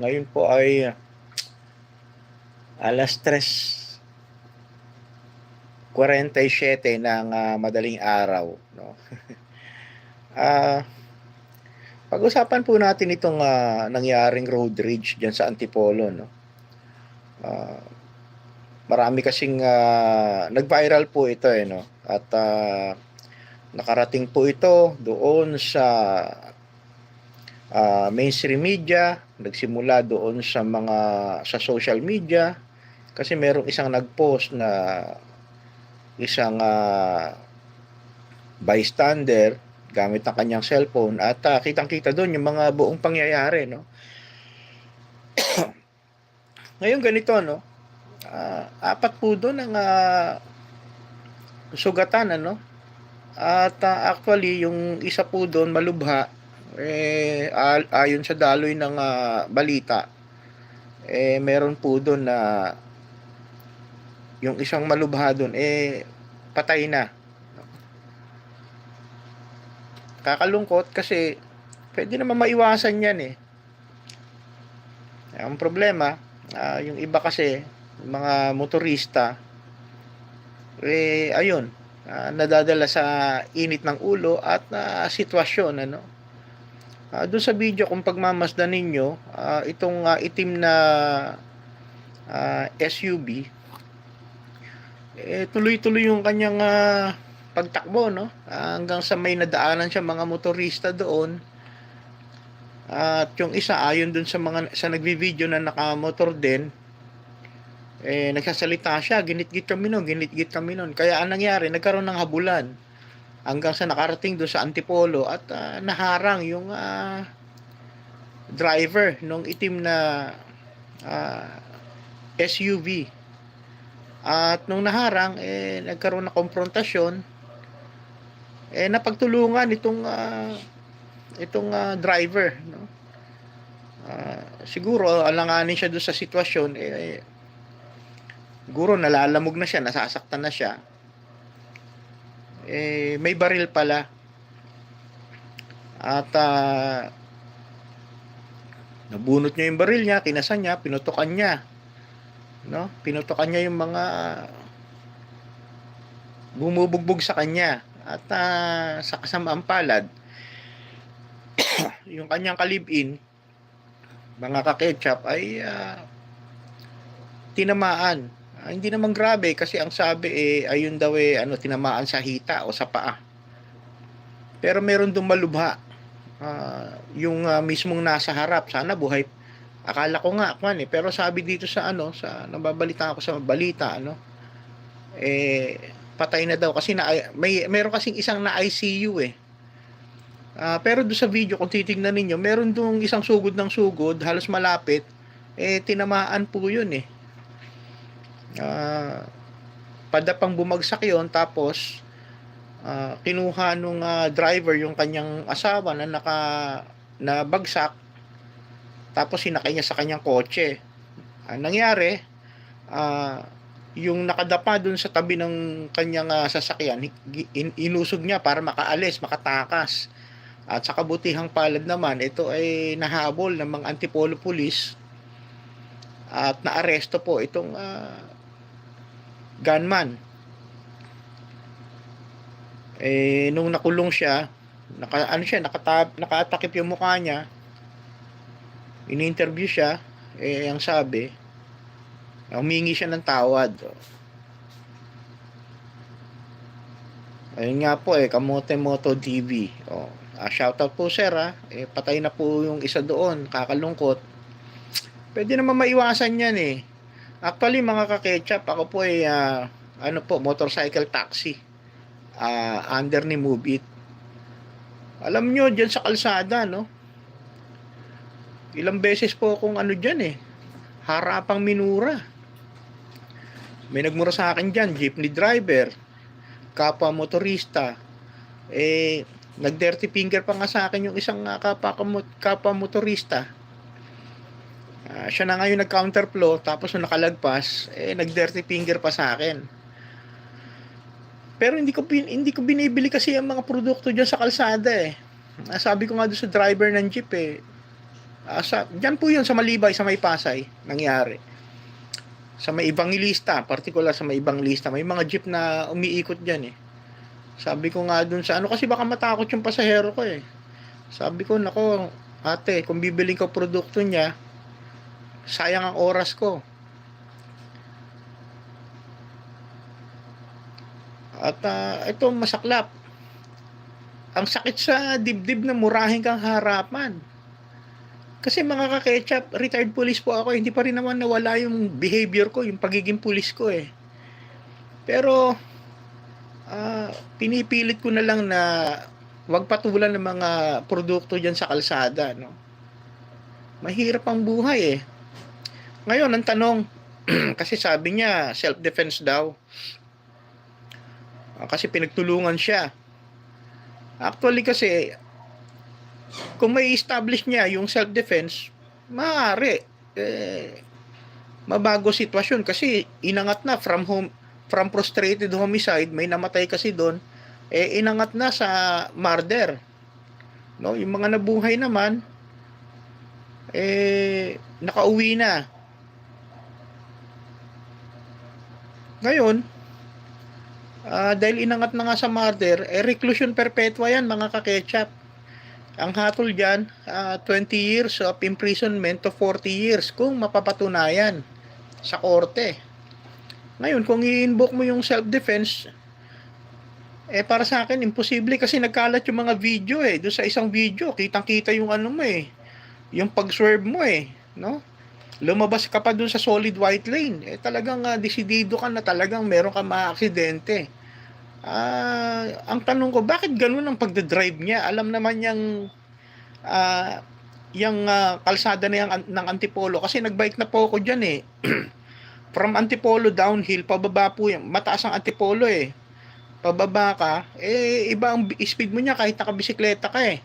Ngayon po ay alas 3.47 ng ah, madaling araw. No? Ah, pag-usapan po natin itong ah, nangyaring road rage dyan sa Antipolo. No? Ah, marami kasing ah, nag-viral po ito eh, no? at ah, nakarating po ito doon sa ah, mainstream media, nagsimula doon sa mga sa social media kasi merong isang nag-post na isang ah, bystander gamit ang kanyang cellphone at ah, kitang-kita doon yung mga buong pangyayari no. Ngayon ganito no. ah, apat po doon ang ah, sugatan ano. At ah, actually yung isa po doon malubha eh ayon sa daloy ng ah, balita eh meron po doon na yung isang malubha doon eh patay na. Kakalungkot kasi pwede naman maiwasan yan eh. Ang problema ah, yung iba kasi mga motorista eh ayun ah, nadadala sa init ng ulo at na sitwasyon ano Ah, doon sa video kung pagmamasdan ninyo, ah, itong ah, itim na ah, SUV, eh, tuloy-tuloy yung kanyang ah, pagtakbo, no? Ah, hanggang sa may nadaanan siya mga motorista doon. At yung isa, ayon doon sa mga sa nagvi-video na nakamotor din, eh, nagsasalita siya, ginit-git kami nun, ginit-git kami nun. Kaya ang nangyari, nagkaroon ng habulan hanggang sa nakarating doon sa Antipolo at ah, naharang yung ah, driver nung itim na ah, SUV. At nung naharang, eh, nagkaroon ng konfrontasyon, eh, napagtulungan itong ah, itong ah, driver. No? Ah, siguro, alanganin siya doon sa sitwasyon, eh, siguro nalalamog na siya, nasasaktan na siya eh, may baril pala. At ah, nabunot niya yung baril niya, kinasan niya, pinutukan niya. No? Pinutukan niya yung mga bumubugbog sa kanya. At ah, sa kasamaang palad, yung kanyang kalibin, mga kaketchup, ay ah, tinamaan Ah, hindi naman grabe kasi ang sabi eh ayun daw eh ano tinamaan sa hita o sa paa. Pero meron dong malubha. Ah, yung ah, mismong nasa harap sana buhay. Akala ko nga kwan eh pero sabi dito sa ano sa nababalita ako sa balita ano eh patay na daw kasi na may meron kasing isang na ICU eh. Ah, pero do sa video kung titingnan ninyo, meron dong isang sugod ng sugod, halos malapit, eh tinamaan po 'yun eh uh, padapang bumagsak yon tapos uh, kinuha nung uh, driver yung kanyang asawa na naka na bagsak tapos sinakay niya sa kanyang kotse. Ang nangyari uh, yung nakadapa dun sa tabi ng kanyang uh, sasakyan in, inusog niya para makaalis makatakas. At sa kabutihang palad naman ito ay nahabol ng mga antipolo police at naaresto po itong uh, gunman. Eh, nung nakulong siya, naka, ano siya, nakata, nakatakip yung mukha niya, ini-interview siya, eh, ang sabi, humingi siya ng tawad. Ayun nga po eh, Kamote Moto TV. Oh, ah, shoutout po sir ah. Eh, patay na po yung isa doon, kakalungkot. Pwede naman maiwasan yan eh. Actually, mga kaketchup, ako po ay, uh, ano po, motorcycle taxi. Uh, under ni Move It. Alam nyo, dyan sa kalsada, no? Ilang beses po akong ano dyan eh. Harapang minura. May nagmura sa akin dyan, jeepney driver, kapwa motorista. Eh, nag-dirty finger pa nga sa akin yung isang uh, kapwa, kapwa motorista Uh, siya na ngayon nag-counterflow tapos nung nakalagpas, eh nag-dirty finger pa sa akin. Pero hindi ko hindi ko binibili kasi ang mga produkto diyan sa kalsada eh. Uh, sabi ko nga doon sa driver ng jeep eh. Ah, sa, dyan po yun sa Malibay, sa May Pasay, nangyari. Sa may Evangelista, particular sa may Evangelista, may mga jeep na umiikot dyan eh. Sabi ko nga dun sa ano, kasi baka matakot yung pasahero ko eh. Sabi ko, nako, ate, kung bibiling ko produkto niya, sayang ang oras ko. At ah, ito masaklap. Ang sakit sa dibdib na murahin kang harapan. Kasi mga kaketchup, retired police po ako, hindi pa rin naman nawala yung behavior ko, yung pagiging police ko eh. Pero, ah, pinipilit ko na lang na wag patulan ng mga produkto dyan sa kalsada, no? Mahirap ang buhay eh. Ngayon, ang tanong, kasi sabi niya, self-defense daw. Ah, kasi pinagtulungan siya. Actually kasi, kung may establish niya yung self-defense, maaari. Eh, mabago sitwasyon kasi inangat na from home from frustrated homicide may namatay kasi doon eh inangat na sa murder no yung mga nabuhay naman eh nakauwi na ngayon ah, dahil inangat na nga sa murder eh reclusion perpetua yan mga kaketchup ang hatol dyan, ah, 20 years of imprisonment to 40 years kung mapapatunayan sa korte. Ngayon, kung i-invoke mo yung self-defense, eh para sa akin, imposible kasi nagkalat yung mga video eh. Doon sa isang video, kitang-kita yung ano mo eh. Yung pag-swerve mo eh. No? Lumabas ka pa doon sa solid white lane. Eh talagang uh, desidido ka na talagang meron ka ma-aksidente. Ah, ang tanong ko, bakit ganun ang pagdadrive niya? Alam naman niyang ah, yung ah, kalsada na yung, ng Antipolo kasi nagbike na po ako diyan eh. From Antipolo downhill pababa po yan. Mataas ang Antipolo eh. Pababa ka, eh iba ang speed mo niya kahit nakabisikleta ka eh.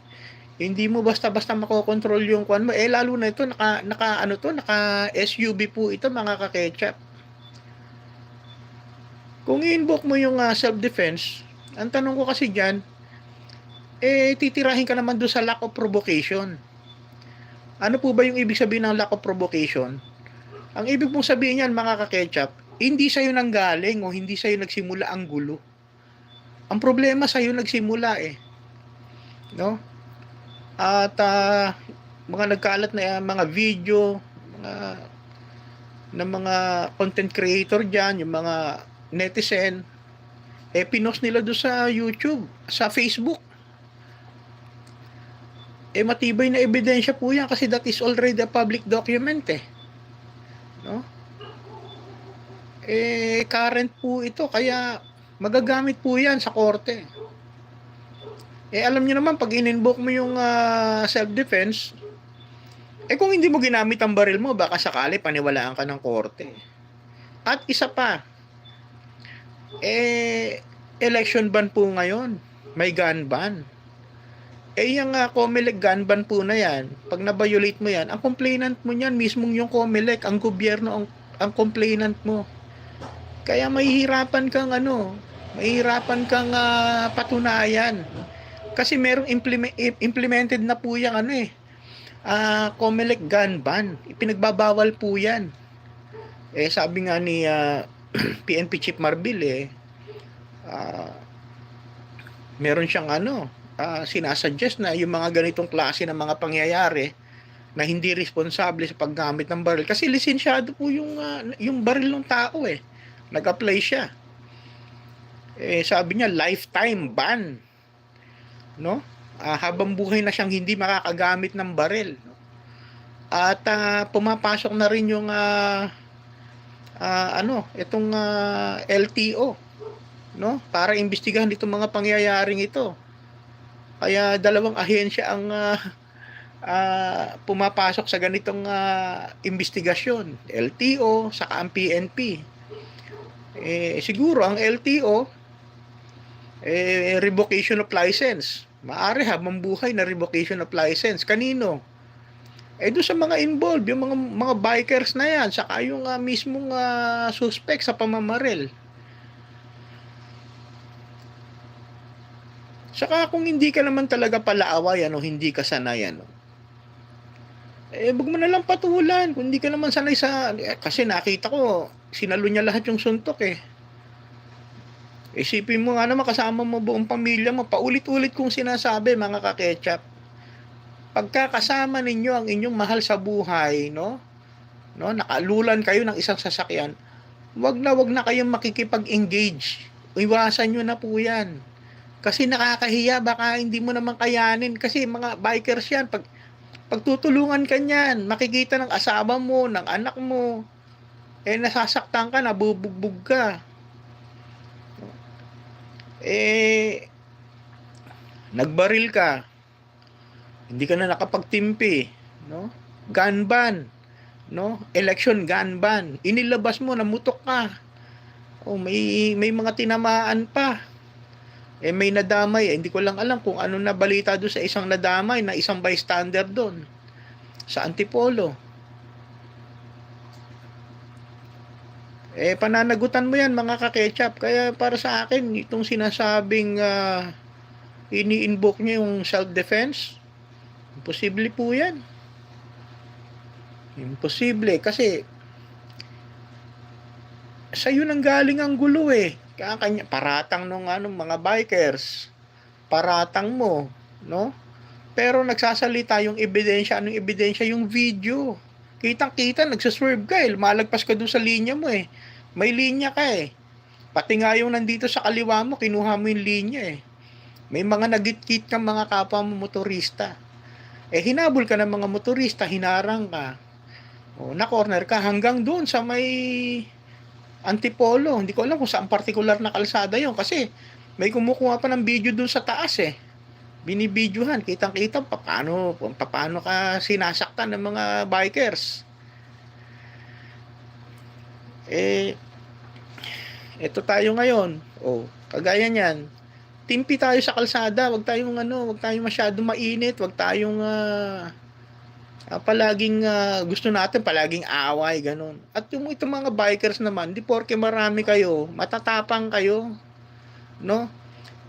Hindi mo basta-basta makokontrol yung kwan mo. Eh lalo na ito naka naka ano to, naka SUV po ito mga kaketchup. Kung i-invoke mo yung ah, self-defense, ang tanong ko kasi diyan, eh titirahin ka naman doon sa lack of provocation. Ano po ba yung ibig sabihin ng lack of provocation? Ang ibig mong sabihin yan mga kaketchup, hindi sa'yo nanggaling o hindi sa'yo nagsimula ang gulo. Ang problema sa'yo nagsimula eh. No? At ah, mga nagkalat na ah, mga video, mga ng mga content creator diyan, yung mga netizen, eh pinost nila doon sa YouTube, sa Facebook. Eh matibay na ebidensya po yan kasi that is already a public document eh. No? Eh current po ito kaya magagamit po yan sa korte. Eh alam niyo naman pag in-invoke mo yung ah, self-defense, eh kung hindi mo ginamit ang baril mo, baka sakali paniwalaan ka ng korte. At isa pa, eh election ban po ngayon. May gun ban. Eh yung uh, COMELEC gun ban po na yan, pag na-violate mo yan, ang complainant mo niyan, mismong yung COMELEC, ang gobyerno ang, ang complainant mo. Kaya mahihirapan kang ano, mahihirapan kang ah, patunayan. Kasi merong implement, implemented na po yung ano eh, ah COMELEC gun ban. Ipinagbabawal po yan. Eh sabi nga ni ah, PNP Chief Marbil eh, ah, meron siyang ano, ah, sinasuggest na yung mga ganitong klase ng mga pangyayari na hindi responsable sa paggamit ng baril kasi lisensyado po yung ah, yung baril ng tao eh nag-apply siya eh sabi niya lifetime ban no Ah, habang buhay na siyang hindi makakagamit ng baril no? at ah, pumapasok na rin yung ah, ah, ano itong ah, LTO no para imbestigahan itong mga pangyayaring ito kaya dalawang ahensya ang ah, ah, pumapasok sa ganitong ah, investigasyon. LTO saka ang PNP. Eh, siguro ang LTO eh, revocation of license. Maari habang buhay na revocation of license. Kanino? Eh doon sa mga involved, yung mga mga bikers na yan, saka yung ah, mismong ah, suspect sa pamamaril. Saka kung hindi ka naman talaga palaawayan o hindi ka sanayan? Eh, wag mo na lang patulan kung hindi ka naman sanay sa eh, kasi nakita ko sinalo niya lahat yung suntok eh. Isipin mo nga naman kasama mo buong pamilya mo, paulit-ulit kong sinasabi mga kaketchup. Pagkakasama ninyo ang inyong mahal sa buhay, no? No, nakalulan kayo ng isang sasakyan, wag na wag na kayong makikipag-engage. Iwasan nyo na po yan. Kasi nakakahiya, baka hindi mo naman kayanin. Kasi mga bikers yan, pag, pagtutulungan ka niyan, makikita ng asawa mo, ng anak mo, eh nasasaktan ka, nabubugbog ka. Eh, nagbaril ka, hindi ka na nakapagtimpi, no? Gun ban, no? Election gun ban. Inilabas mo, namutok ka. Oh, may may mga tinamaan pa. Eh may nadamay, eh, hindi ko lang alam kung ano na balita doon sa isang nadamay na isang bystander doon sa Antipolo. Eh pananagutan mo yan mga kaketchup. Kaya para sa akin, itong sinasabing uh, ini-invoke niya yung self-defense, imposible po yan. Imposible kasi sa iyo nang galing ang gulo eh. Kanya paratang nung ano mga bikers. Paratang mo, no? Pero nagsasalita yung ebidensya, anong ebidensya yung video. Kitang-kita nagsaswerve ka eh, lumalagpas ka doon sa linya mo eh. May linya ka eh. Pati nga yung nandito sa kaliwa mo, kinuha mo yung linya eh. May mga nagitkit kang mga kapwa mo motorista. Eh hinabol ka ng mga motorista, hinarang ka. O, na-corner ka hanggang doon sa may Antipolo. Hindi ko alam kung saan particular na kalsada yon kasi may kumukuha pa ng video doon sa taas eh. Binibidyohan, kitang-kita paano, paano ka sinasaktan ng mga bikers. Eh, ito tayo ngayon. Oh, kagaya niyan. Timpi tayo sa kalsada, wag tayong ano, wag tayong masyadong mainit, wag tayong uh, uh, palaging uh, gusto natin palaging away ganun. At yung itong mga bikers naman, di porke marami kayo, matatapang kayo, no?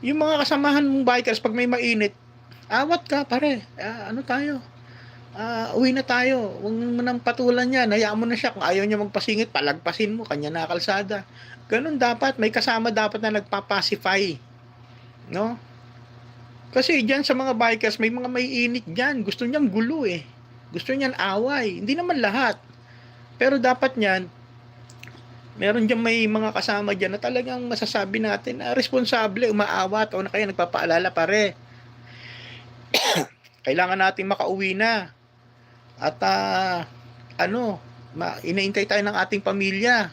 Yung mga kasamahan mong bikers pag may mainit, awat ka pare. Uh, ano tayo? Uh, uwi na tayo. Huwag mo nang patulan yan. Hayaan mo na siya. Kung ayaw niya magpasingit, palagpasin mo. Kanya na kalsada. Ganun dapat. May kasama dapat na nagpapacify. No? Kasi diyan sa mga bikers, may mga may init diyan. Gusto niyang gulo eh. Gusto niyan away. Hindi naman lahat. Pero dapat niyan, meron diyan may mga kasama diyan na talagang masasabi natin na responsable, umaawat o na kaya nagpapaalala pare. Kailangan nating makauwi na. At uh, ano, ma- inaintay tayo ng ating pamilya.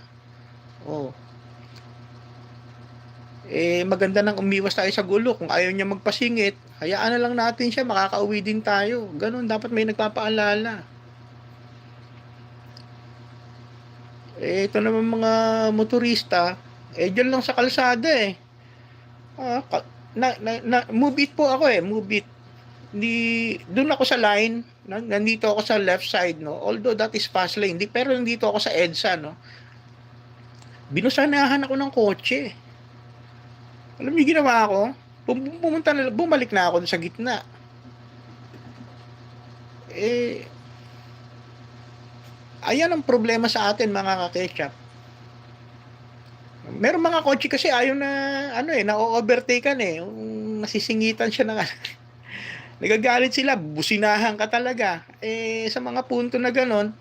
Oh. Eh maganda nang umiwas tayo sa gulo. Kung ayaw niya magpasingit, hayaan na lang natin siya, makakauwi din tayo. Ganun, dapat may nagpapaalala. Eh, ito naman mga motorista, eh, dyan lang sa kalsada eh. Ah, na, na, na, move it po ako eh, move it. Di, doon ako sa line, nandito ako sa left side, no? Although that is fast lane, di, pero nandito ako sa EDSA, no? Binusanahan ako ng kotse. Alam niyo ginawa ako? Pumunta na, bumalik na ako sa gitna. Eh, ayan ang problema sa atin mga kaketchup. Meron mga kotse kasi ayaw na, ano eh, na-overtaken eh. Nasisingitan siya ng Nagagalit sila, businahan ka talaga. Eh, sa mga punto na ganon,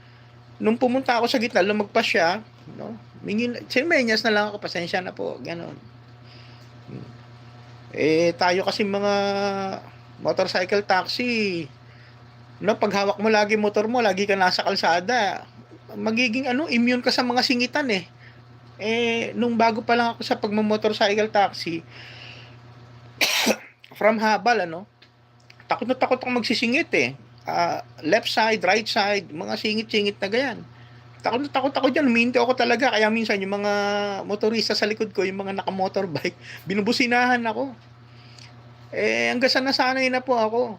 nung pumunta ako sa gitna, lumagpas siya, no? Mingin, simenyas na lang ako, pasensya na po, ganon. Eh, tayo kasi mga motorcycle taxi, no, pag hawak mo lagi motor mo, lagi ka nasa kalsada, magiging ano, immune ka sa mga singitan eh. Eh, nung bago pa lang ako sa pagmamotorcycle taxi, from habal, ano, takot na takot akong magsisingit eh. Uh, left side, right side, mga singit-singit na ganyan. Takot na takot ako dyan, huminto ako talaga. Kaya minsan yung mga motorista sa likod ko, yung mga naka-motorbike, binubusinahan ako. Eh, hanggang sa nasanay na po ako.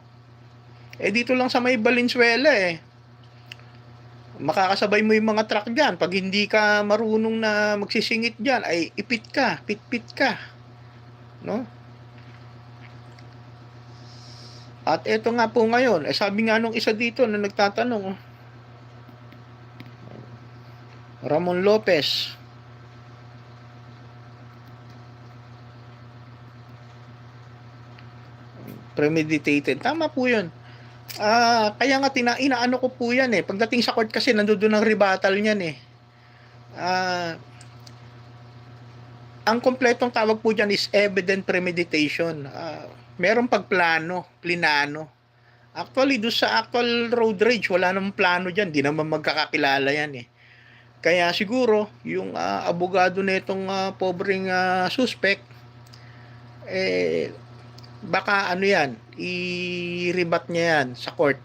Eh, dito lang sa may Valenzuela eh. Makakasabay mo yung mga truck dyan. Pag hindi ka marunong na magsisingit dyan, ay ipit ka, pit-pit ka. No? At eto nga po ngayon, eh sabi nga nung isa dito na nagtatanong, Ramon Lopez, premeditated. Tama po yun. Ah, kaya nga tina inaano ko po 'yan eh. Pagdating sa court kasi nandoon ang rebuttal niyan eh. Ah, ang kompletong tawag po diyan is evident premeditation. Ah, merong pagplano, plinano. Actually, do sa actual road rage, wala namang plano diyan, di naman magkakakilala 'yan eh. Kaya siguro yung ah, abogado nitong ah, pobreng ah, suspect eh baka ano yan, i-rebat niya yan sa court.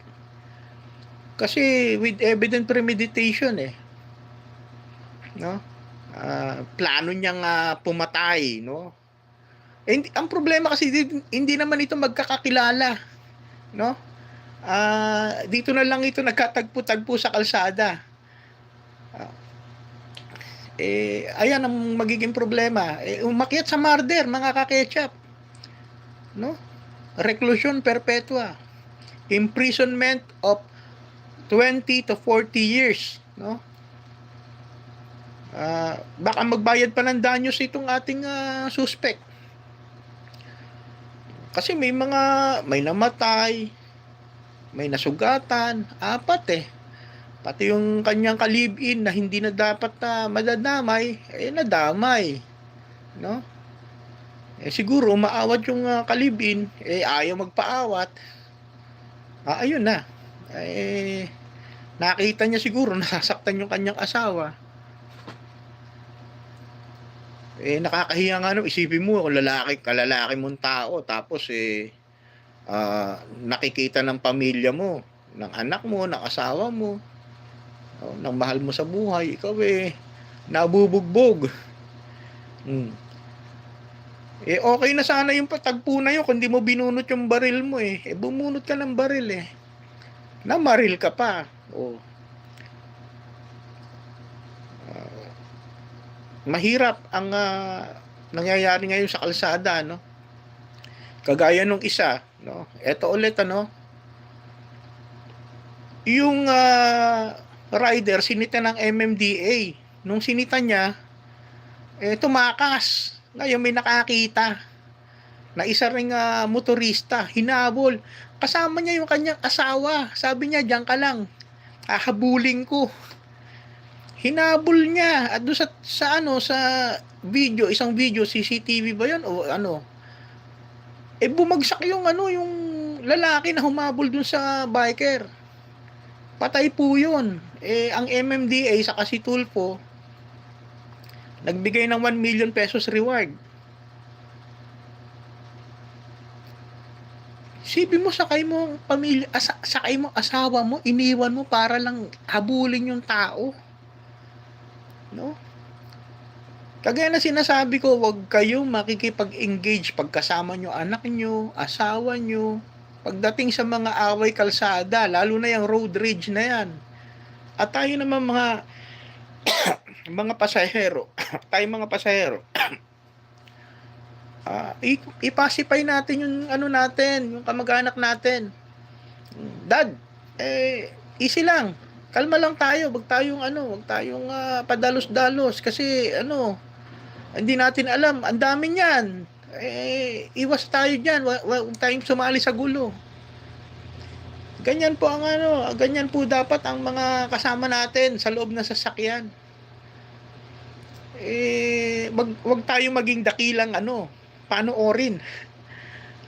Kasi with evident premeditation eh. No? Ah, plano niyang ah, pumatay, no? Eh, hindi, ang problema kasi hindi, hindi naman ito magkakakilala, no? Ah, dito na lang ito nagkatagpo-tagpo sa kalsada. Ah, eh, ayan ang magiging problema. Eh, umakyat sa murder, mga kaketchup no? Reclusion perpetua. Imprisonment of 20 to 40 years, no? Ah, baka magbayad pa ng danyos itong ating ah, suspect. Kasi may mga may namatay, may nasugatan, apat eh. Pati yung kanyang kalibin na hindi na dapat na madadamay, eh nadamay. No? Eh siguro maawat yung uh, kalibin, eh ayaw magpaawat. Ah, ayun na. Eh nakita niya siguro nasasaktan yung kanyang asawa. Eh nakakahiya nga no, isipin mo kung lalaki, kalalaki mong tao tapos eh ah, nakikita ng pamilya mo, ng anak mo, ng asawa mo, oh, ng mahal mo sa buhay, ikaw eh nabubugbog. Hmm. Eh, okay na sana yung patagpo na yun kung di mo binunot yung baril mo eh. Eh, bumunot ka ng baril eh. Namaril ka pa. Oh. Ah, mahirap ang ah, nangyayari ngayon sa kalsada, no? Kagaya nung isa, no? Ito ulit, ano? Yung ah, rider, sinita ng MMDA. Nung sinita niya, eh, tumakas. Ngayon may nakakita na isa ring ah, motorista, hinabol. Kasama niya yung kanyang asawa. Sabi niya, diyan ka lang. Hahabulin ko. Hinabol niya. At doon sa, sa ano, sa video, isang video, CCTV ba yun? O ano? Eh bumagsak yung ano, yung lalaki na humabol dun sa biker. Patay po yun. Eh, ang MMDA sa si Tulfo, nagbigay ng 1 million pesos reward. Sibi mo sakay mo pamilya, asa, sakay mo asawa mo, iniwan mo para lang habulin yung tao. No? Kagaya na sinasabi ko, wag kayong makikipag-engage pagkasama nyo anak nyo, asawa nyo, pagdating sa mga away kalsada, lalo na yung road rage na yan. At tayo naman mga mga pasahero, tayo mga pasahero, ah, i- ipasipay natin yung ano natin, yung kamag-anak natin. Dad, eh, easy lang. Kalma lang tayo, wag tayong ano, wag tayong ah, padalos-dalos kasi ano, hindi natin alam, ang dami niyan. Eh, iwas tayo diyan, wag, wag tayong sumali sa gulo. Ganyan po ang ano, ganyan po dapat ang mga kasama natin sa loob ng sasakyan eh wag, wag tayong maging dakilang ano, panoorin.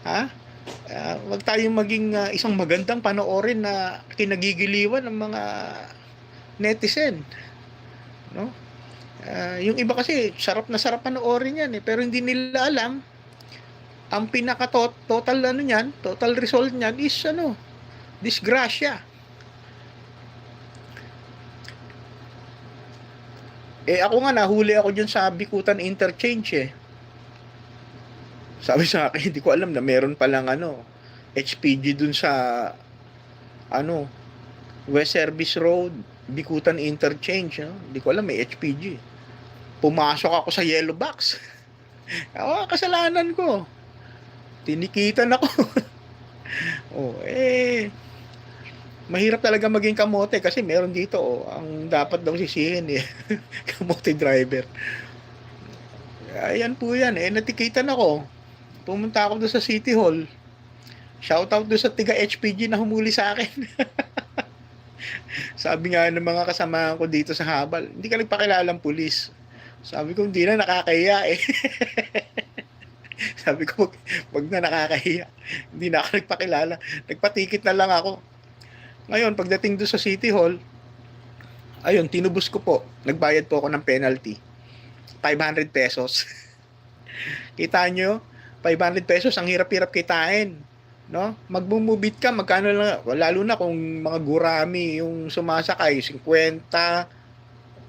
Ha? Uh, wag tayong maging uh, isang magandang panoorin na kinagigiliwan ng mga netizen. No? Uh, yung iba kasi sarap na sarap panoorin yan eh, pero hindi nila alam ang pinaka total ano niyan, total result niyan is ano, disgrasya. Eh ako nga nahuli ako dyan sa Bikutan Interchange eh. Sabi sa akin, hindi ko alam na meron palang ano, HPG dun sa ano, West Service Road, Bikutan Interchange, no? Hindi ko alam may HPG. Pumasok ako sa yellow box. ako, kasalanan ko. Tinikitan ako. Oh, eh mahirap talaga maging kamote kasi meron dito oh, ang dapat daw sisihin eh. kamote driver. Ayan po yan. Eh, natikitan ako. Pumunta ako doon sa City Hall. Shoutout doon sa tiga HPG na humuli sa akin. Sabi nga ng mga kasama ko dito sa Habal, hindi ka nagpakilalang pulis. Sabi ko, hindi na nakakahiya eh. Sabi ko, wag na nakakahiya. Hindi na ako nagpakilala. Nagpatikit na lang ako. Ngayon, pagdating doon sa City Hall, ayun, tinubos ko po. Nagbayad po ako ng penalty. 500 pesos. Kita nyo, 500 pesos, ang hirap-hirap kitain. No? Magbumubit ka, magkano lang, lalo na kung mga gurami yung sumasakay, 50,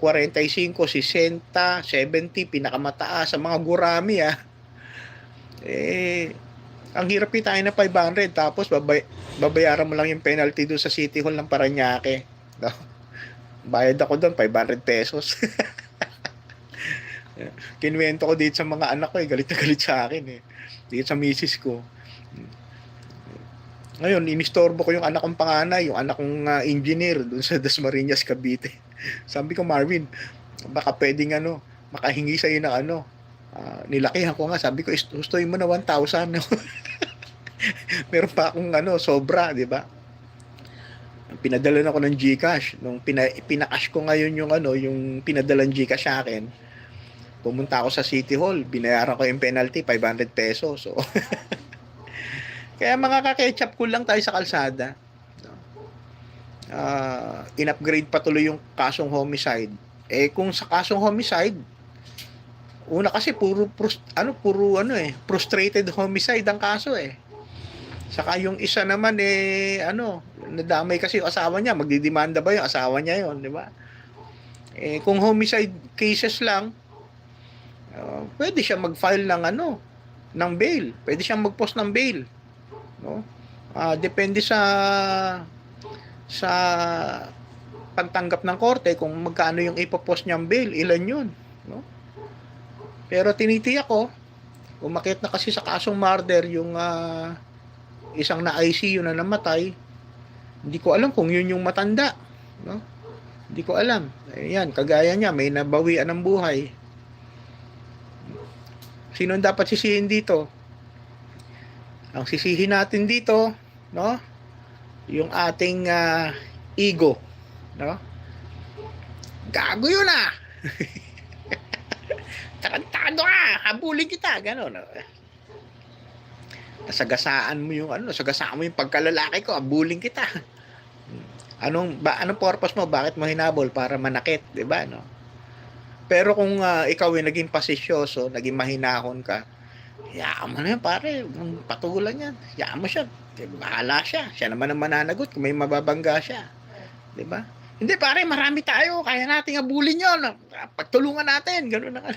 45, 60, 70, pinakamataas sa mga gurami ah. Eh, ang hirap kitain na 500 tapos babay, babayaran mo lang yung penalty doon sa City Hall ng Paranaque. No? Bayad ako doon 500 pesos. Kinwento ko dito sa mga anak ko eh, galit na galit sa akin eh. Dito sa misis ko. Ngayon, inistorbo ko yung anak kong panganay, yung anak kong uh, engineer doon sa Dasmariñas, Cavite. Sabi ko, Marvin, baka pwedeng ano, makahingi sa'yo ng ano, uh, nilakihan ko nga, sabi ko, gustoy mo na 1,000. Meron pa akong ano, sobra, di ba? Pinadala na ako ng GCash. Nung pina, pinakash ko ngayon yung ano, yung pinadalang GCash sa akin, pumunta ako sa City Hall, binayaran ko yung penalty, 500 pesos. So, kaya mga kaketchup ko lang tayo sa kalsada. Uh, in-upgrade pa tuloy yung kasong homicide. Eh kung sa kasong homicide, una kasi puro ano puro ano eh, frustrated homicide ang kaso eh. Saka yung isa naman eh ano, nadamay kasi yung asawa niya, magdidemanda ba yung asawa niya yon, di ba? Eh kung homicide cases lang, uh, pwede siya mag-file ng ano, ng bail. Pwede siyang mag-post ng bail no uh, depende sa sa pagtanggap ng korte kung magkano yung ipopost niyang bail ilan yun no pero tinitiyak ko umakit na kasi sa kasong murder yung uh, isang na ICU na namatay hindi ko alam kung yun yung matanda no hindi ko alam ayan kagaya niya may nabawian ng buhay sino dapat sisihin dito ang sisihin natin dito, no? Yung ating uh, ego, no? Gago yun ah. Tarantado ka, habulin kita, gano'n. No? Nasagasaan mo yung ano, nasagasaan mo yung pagkalalaki ko, habulin kita. Anong ba anong purpose mo? Bakit mo hinabol para manakit, 'di ba, no? Pero kung uh, ikaw ay naging pasisyoso, naging mahinahon ka, Hayaan mo na yan, pare. Patulan yan. Hayaan mo siya. Bahala siya. Siya naman ang mananagot kung may mababangga siya. Di ba? Hindi, pare, marami tayo. Kaya nating abulin yun. Pagtulungan natin. Ganun na.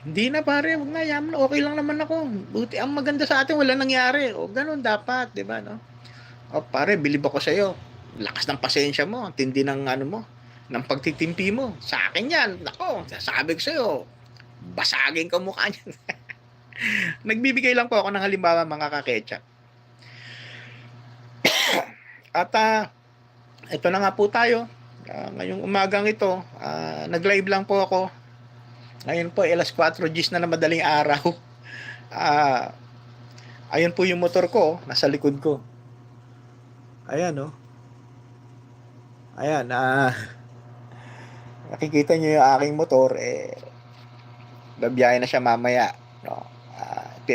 Hindi na, pare. Huwag na. Mo Okay lang naman ako. Buti, ang maganda sa atin, wala nangyari. O, ganun dapat. Di ba, no? O, pare, bilib ako sa'yo. Lakas ng pasensya mo. Tindi ng ano mo. Ng pagtitimpi mo. Sa akin yan. Nako, sasabi ko sa'yo. Basagin ko mukha niyan. Nagbibigay lang po ako ng halimbawa mga kaketchup. At uh, ito na nga po tayo. Uh, ngayong umagang ito, uh, nag-live lang po ako. Ngayon po, alas 4 Gs na na madaling araw. Uh, ayun po yung motor ko, nasa likod ko. Ayan, no? Oh. Ayan, ah... Uh, nakikita nyo yung aking motor, eh, babiyahe na siya mamaya. No?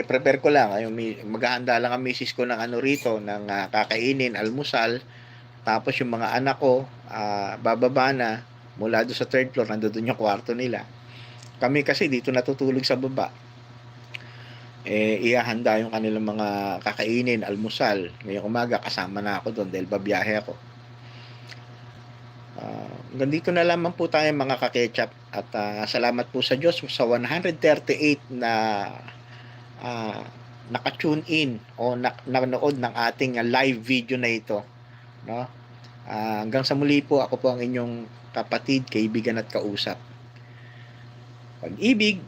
prepare ko lang, yung maghahanda lang ang misis ko ng ano rito, ng uh, kakainin, almusal, tapos yung mga anak ko, uh, bababa na, mula doon sa third floor, nandoon yung kwarto nila. Kami kasi dito natutulog sa baba. Eh, ihahanda yung kanilang mga kakainin, almusal. Ngayong umaga, kasama na ako doon dahil babiyahe ako. Uh, hanggang dito na lamang po tayo mga kaketchup at uh, salamat po sa Diyos sa 138 na uh, naka-tune in o na- nanood ng ating live video na ito. No? Uh, hanggang sa muli po, ako po ang inyong kapatid, kaibigan at kausap. Pag-ibig,